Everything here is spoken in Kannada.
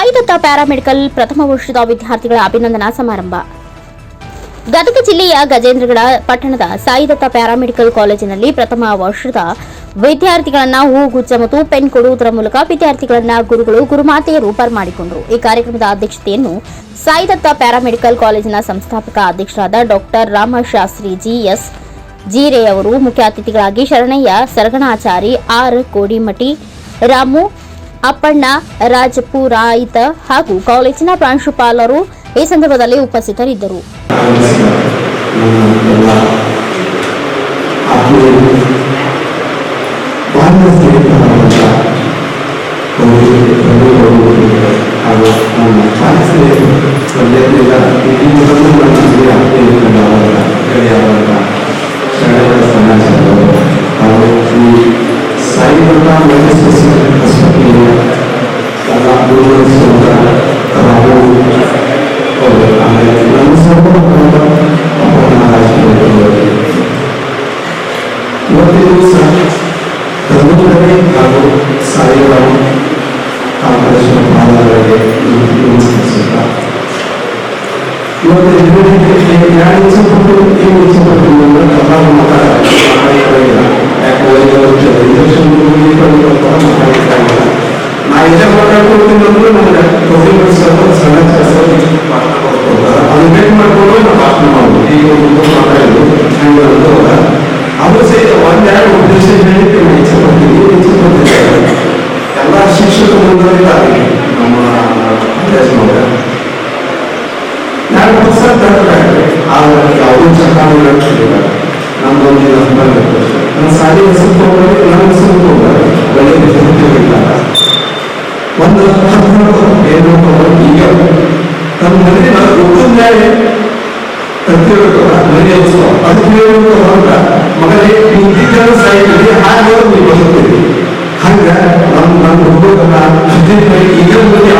ಸಾಯಿದತ್ತ ಪ್ಯಾರಾಮೆಡಿಕಲ್ ಪ್ರಥಮ ವರ್ಷದ ವಿದ್ಯಾರ್ಥಿಗಳ ಅಭಿನಂದನಾ ಸಮಾರಂಭ. ಗದಗ ಜಿಲ್ಲೆಯ ಗಜೇಂದ್ರಗಡ ಪಟ್ಟಣದ ಸಾಯಿದತ್ತ ಪ್ಯಾರಾಮೆಡಿಕಲ್ ಕಾಲೇಜಿನಲ್ಲಿ ಪ್ರಥಮ ವರ್ಷದ ವಿದ್ಯಾರ್ಥಿಗಳನ್ನ ಹೂಗುಚ್ಛ ಮತ್ತು ಪೆನ್ ಕೊಡುವುದರ ಮೂಲಕ ವಿದ್ಯಾರ್ಥಿಗಳನ್ನ ಗುರುಗಳು ಗುರುಮಾತೆಯರು ಬರಮಾಡಿಕೊಂಡರು ಈ ಕಾರ್ಯಕ್ರಮದ ಅಧ್ಯಕ್ಷತೆಯನ್ನು ಸಾಯಿದತ್ತ ಪ್ಯಾರಾಮೆಡಿಕಲ್ ಕಾಲೇಜಿನ ಸಂಸ್ಥಾಪಕ ಅಧ್ಯಕ್ಷರಾದ ಡಾಕ್ಟರ್ ರಾಮಶಾಸ್ತ್ರಿ ಜಿಎಸ್ ಜೀರೆ ಅವರು, ಮುಖ್ಯ ಅತಿಥಿಗಳಾಗಿ ಶರಣಯ್ಯ, ಸರಗಣಾಚಾರಿ, ಆರ್. ಕೋಡಿಮಠಿ, ರಾಮು ಅಪ್ಪಣ್ಣ ರಾಜಪುರಾಯಿತ ಹಾಗೂ ಕಾಲೇಜಿನ ಪ್ರಾಂಶುಪಾಲರು ಈ ಸಂದರ್ಭದಲ್ಲಿ ಉಪಸ್ಥಿತರಿದ್ದರು. ನಮ್ಮ ಇವತ್ತಿನ ದಿವಸ ಧರ್ಮದಲ್ಲಿ ಹಾಗೂ ಸಾಯಿರಾಮ್ ಕಾಂಗ್ರೆಸ್ನ ಪಾದಗಳಿಗೆ ನಮಸ್ಕರಿಸುತ್ತಾ ಇವತ್ತು ಎರಡು ದಿವಸ ಕೊಟ್ಟು ಏನು ದಿವಸ ಕೊಟ್ಟು ಅಂದ್ರೆ ಪ್ರಧಾನ ಮಾತಾಡಿಲ್ಲ ಯಾಕಂದ್ರೆ ಇಂಜೆಕ್ಷನ್ ಮಾತಾಡಿಲ್ಲ ನಾ ಇಲ್ಲೇ ಮಾತಾಡ್ಕೊಡ್ತೀನಿ ಅಂದ್ರೆ ನನಗೆ ಪ್ರೊಫೆಸರ್ ಸರ್ ಸಣ್ಣ ಮಾತಾಡ್ಕೊಡ್ತಾರೆ ಅದು ದೊಡ್ಡದಾಗಿದೆ ಆದ್ರೆ ಯಾವುದೂ ಚಕಾವಣೆ ನಡೆಸಲಿಲ್ಲ ನಮ್ದೊಂದು ಹಸ್ಬೆಂಡ್ ನನ್ನ ಸಾಲಿ ಹೆಸರು ತಗೊಂಡ್ರೆ ನನ್ನ ಹೆಸರು ತಗೊಂಡ್ರೆ ಒಳ್ಳೆ ಒಂದು ಒಂದು ಏನು ಈಗ ನಮ್ಮ ಮನೆಯ ಒಪ್ಪಂದಾಳೆ ಪ್ರತಿಯೊಬ್ಬ ಮನೆಯ ಉತ್ಸವ ಅದು ಕೇಳಬೇಕು ಅಂತ ಮಗನೇ ಹಂಗ ನಮ್ಮ ನಮ್ಮ ಹುಡುಗನ ಈಗ ಬಗ್ಗೆ